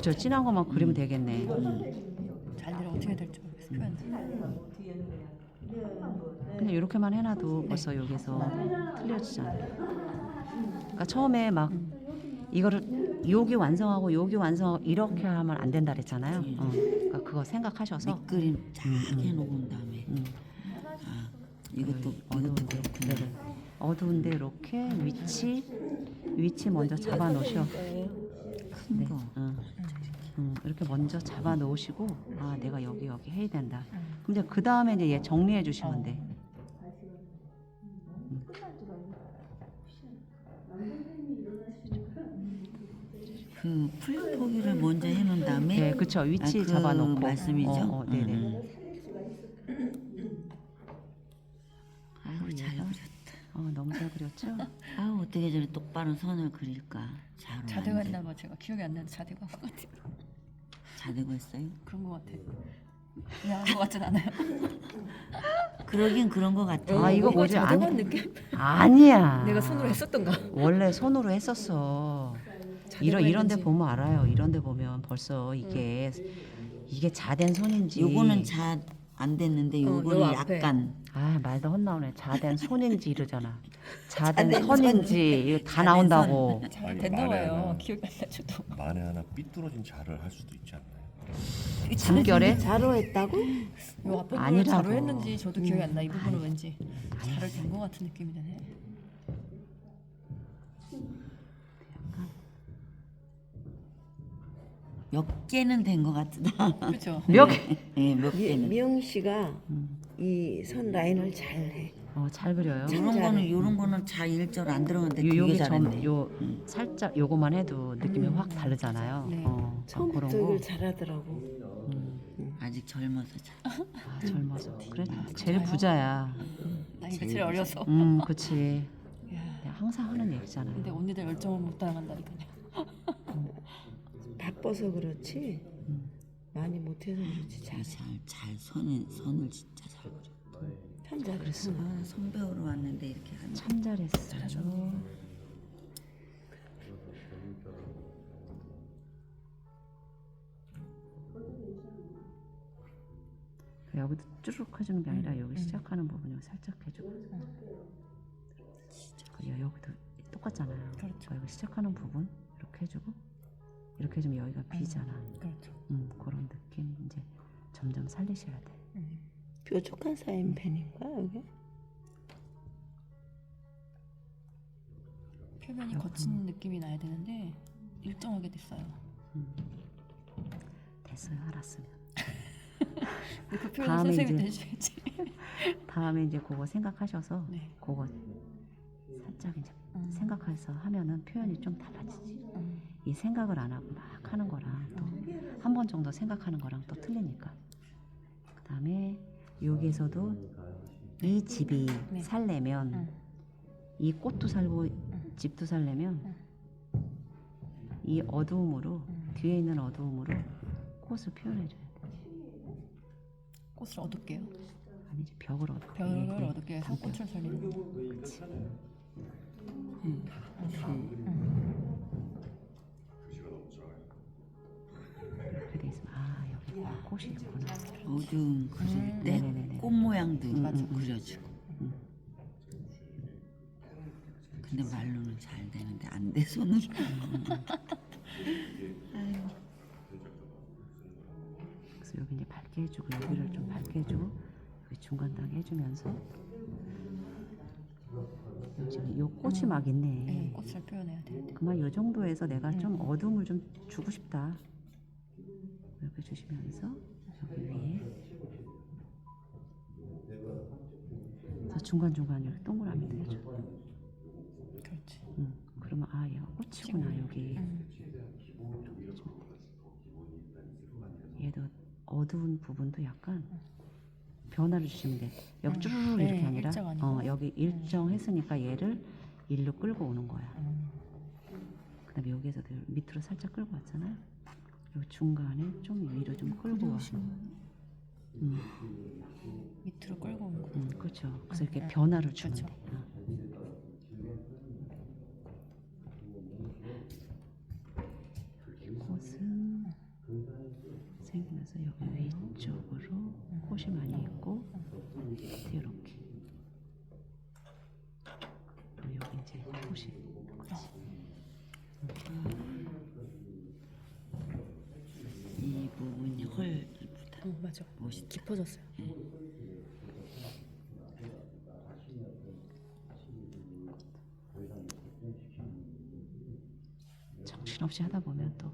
그죠 진한 것만 그리면 되겠네. 잘 내려 어떻게 될지 모르겠어 표현. 그냥 이렇게만 해놔도 벌써 여기서 틀려지잖아. 그러니까 처음에 막 이거를 여기 완성하고 여기 완성하고 이렇게 하면 안 된다 그랬잖아요. 어. 그러니까 그거 생각하셔서 밑그림 쫙 해놓은 다음에 음. 아 이것도 어두운 이것도 데 그렇구나. 어두운데 이렇게 위치 위치 먼저 잡아 놓으셔. 큰 네. 거. 응. 음, 이렇게 먼저 잡아 놓으시고 아 내가 여기 여기 해야 된다. 그럼 이제 그 다음에 이제 얘 정리해 주시면 돼. 그 풀포기를 먼저 해놓은 다음에 네, 그쵸 위치 아, 그 잡아 놓고. 말씀이죠? 어, 어, 네네. 음. 아유 잘 그렸다. 어, 너무 잘 그렸죠? 아우 어떻게 저리 똑바른 선을 그릴까? 잘 자대가. 했나 봐 제가 기억이 안 나는데 자대가 한것 같아요. 자대고 했어요? 그런 것 같아. 미안한 것 같진 않아요. 그러긴 그런 것 같아. 아 이거 뭐지? 아니, 느낌? 아니야. 내가 손으로 했었던가. 원래 손으로 했었어. 이런 이런 데 보면 알아요. 이런 데 보면 벌써 이게 이게 자된 손인지. 요거는 자 안 됐는데 어, 요거는 요 앞에. 약간 아 말도 헛나오네. 자된 손인지 이러잖아. 자된 자된 선인지 이거 다 나온다고. 잘 아니, 됐나 말해, 봐요. 말해. 기억이 안 나죠. 만에 하나 삐뚤어진 자를 할 수도 있지 않나요? 숨결에 자로 했다고? 요 앞에 아니라고. 자로 했는지 저도 기억이 안 나. 이 부분은 왠지 자를 된것 같은 느낌이 드네. 몇 개는 된 것 같다. 그렇죠. 몇 예, 몇 미, 개는. 미영 씨가 이 선 라인을 잘해. 어, 잘 그려요. 요런 거는 요런 거는 자 일절 안 들어갔는데 요, 되게 여기 잘했네. 좀, 요 살짝 요거만 해도 느낌이 확 다르잖아요. 네. 어, 아, 그런 처음부터 거. 이걸 잘하더라고. 아직 젊어서 잘. 아, 젊어서. 그래, 제일 부자야. 나 이거 제일 어려서. 음, 그치. 야, 내가 항상 하는 얘기잖아요. 근데 언니들 열정을 못 따라간다니까요. 바빠서 그렇지. 많이 못해서 그렇지. 잘. 잘, 잘 선을 선을 진짜 잘 그려. 참 잘했어. 아, 손 배우러 왔는데 이렇게 하는. 참 잘했어요. 여기도 쭈룩 해주는 게 아니라 여기 시작하는 부분 여기 살짝 해주고 여- 여기도 똑같잖아요. 그렇죠. 여기 시작하는 부분 이렇게 해주고 이렇게 해주면 여기가 비잖아. 그렇죠. 음, 그런 느낌 이제 점점 살리셔야 돼. 음. 뾰족한 사인펜인가 여기? 표면이 거친 느낌이 나야 되는데 일정하게 됐어요. 됐어요, 알았으면. 그 표현 다음에 이제- 해주셔야지. 다음에 이제 그거 생각하셔서 네. 그거 살짝 이제 음. 생각해서 하면은 표현이 좀 달라지지. 음. 이 생각을 안 하고 막 하는 거랑 또 한 번 정도 생각하는 거랑 또 틀리니까. 그 다음에 여기에서도 이 집이 네. 살려면 음. 이 꽃도 살고 집도 살려면 이 어두움으로 음. 뒤에 있는 어두움으로 꽃을 표현해 줘야 돼. 꽃을 어둡게요. 아니지 벽을 어둡게. 벽을 예, 예. 어둡게 해서 꽃을 살리는 거. 이렇게 어두운 그릴 음. 때 네네네네. 꽃 모양도 맞아. 그려주고. 근데 말로는 잘 되는데 안 돼 손은. 그래서 여기 이제 밝게 해주고 여기를 좀 밝게 해주고 여기 중간 단계 해주면서 지금 요 꽃이 막 네, 있네. 꽃을 표현해야 돼. 그만 요 정도에서 내가 좀 어둠을 좀 주고 싶다. 이렇게 주시면서 여기 위에 그래서 중간 중간 이렇게 동그라미도 해줘. 그렇지. 응. 그러면 아 얘가 꽃이구나 여기. 음. 얘도 어두운 부분도 약간 변화를 주시면 돼. 여기 음. 쭈르르 네, 이렇게 아니라. 어, 여기 일정했으니까 얘를 일로 끌고 오는 거야. 음. 그다음에 여기에서도 밑으로 살짝 끌고 왔잖아요. 여기 중간에 좀 위로 좀 끌고 와. 음, 밑으로 끌고 오는 거. 음, 그렇죠. 그래서 이렇게 음, 변화를 주면 그렇죠. 돼. 어. 꽃은 그래서 여기 위쪽으로 꽃이 많이 있고 이렇게 어 맞아. 멋있다. 깊어졌어요. 정신없이 하다 보면 또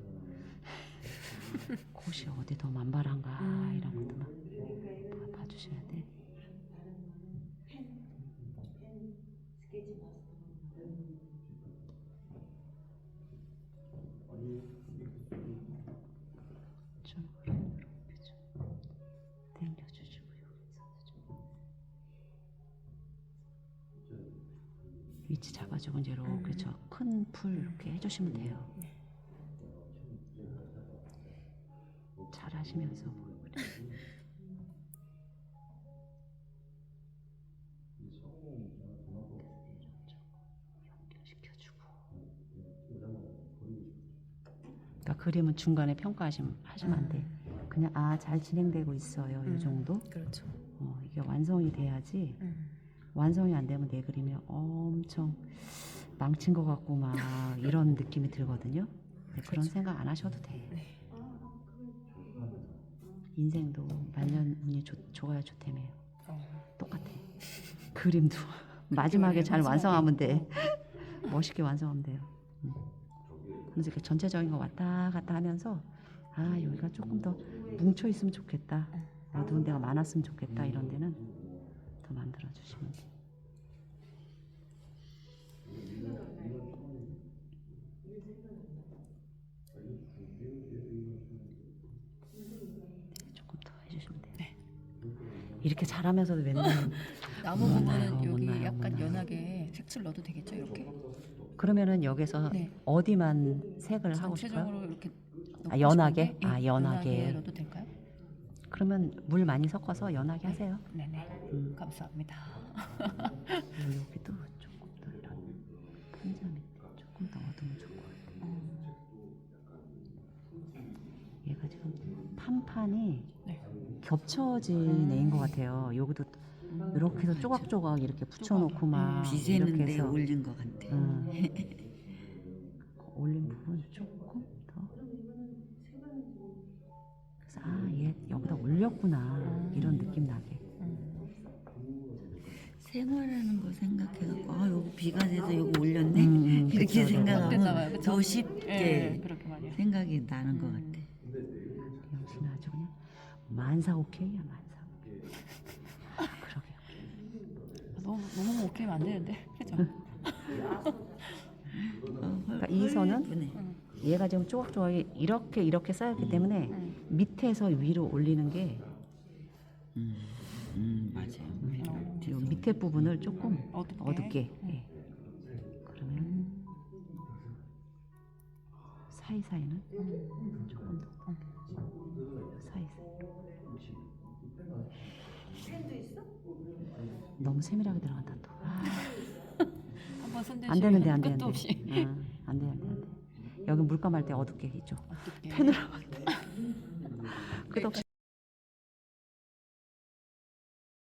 곳이 어디 더 만발한가 이런 것도 막 봐- 봐주셔야 돼. 위치 잡아주고 이제 이렇게 저큰 풀 이렇게 해주시면 돼요. 잘 하시면서. 그러니까 그림은 중간에 평가하시면 하시면 안 돼. 그냥 아 잘 진행되고 있어요. 이 정도. 그렇죠. 어, 이게 완성이 돼야지. 음. 완성이 안 되면 내 그림이 엄청 망친 것 같고 막 이런 느낌이 들거든요. 근데 그런 생각 안 하셔도 돼. 네. 인생도 말년 운이 좋, 좋아야 좋다며요. 어. 똑같아. 그림도 마지막에 잘. 완성하면 돼. 멋있게 완성하면 돼요. 음. 그래서 이렇게 전체적인 거 왔다 갔다 하면서 아 여기가 조금 더 뭉쳐 있으면 좋겠다. 어두운 데가 많았으면 좋겠다. 이런 데는 더 만들어 주시면 돼. 조금 더 해주시면 돼요. 이렇게 잘하면서도 맨날 나무 못 부분은 나요, 못 여기 나요, 못 약간 나요. 연하게 색칠 넣어도 되겠죠 이렇게? 그러면은 여기서 네. 어디만 색을 하고 싶어요? 전체적으로 이렇게 넣고 아, 연하게? 싶은데, 아, 예, 연하게. 넣어도? 그러면 물 많이 섞어서 연하게 하세요. 네네. 음. 감사합니다. 그리고 여기도 조금 더 이런 판자 밑에 조금 더 어두면 좋고 얘가 지금 판판이 네. 겹쳐진 애인 것 같아요. 여기도 이렇게 해서 조각조각 이렇게 붙여놓고 막 이렇게 해서 올린 것 같아. 음. 올린 부분 조금 올렸구나 이런 느낌 나게 생활하는 거 생각해갖고 아 여기 비가 돼서 여기 올렸네 음, 음, 이렇게 그쵸, 생각하면 그쵸? 더 쉽게 예, 그렇게 많이. 생각이 나는 것 같아. 영신아 아주 그냥 만사 오케이야 만사 오케이 아, 그러게 너무 너무 오케이면 안 되는데 그죠? 어, 그러니까 이 선은 예쁘네. 얘가 지금 조각조각이 이렇게 이렇게 쌓였기 때문에 밑에서 위로 올리는 게 음, 음 맞아요. 이 밑에 부분을 조금 어둡게. 어둡게. 예. 그러면 사이사이는 조금 더 사이사이. 너무 세밀하게 들어간다 또. 아, 한번 손대시면 안 되는데 안 되는데 아, 안 돼, 안 돼, 안 돼. 여기 물감 할 때 어둡게 이쪽. 펜으로 끝없이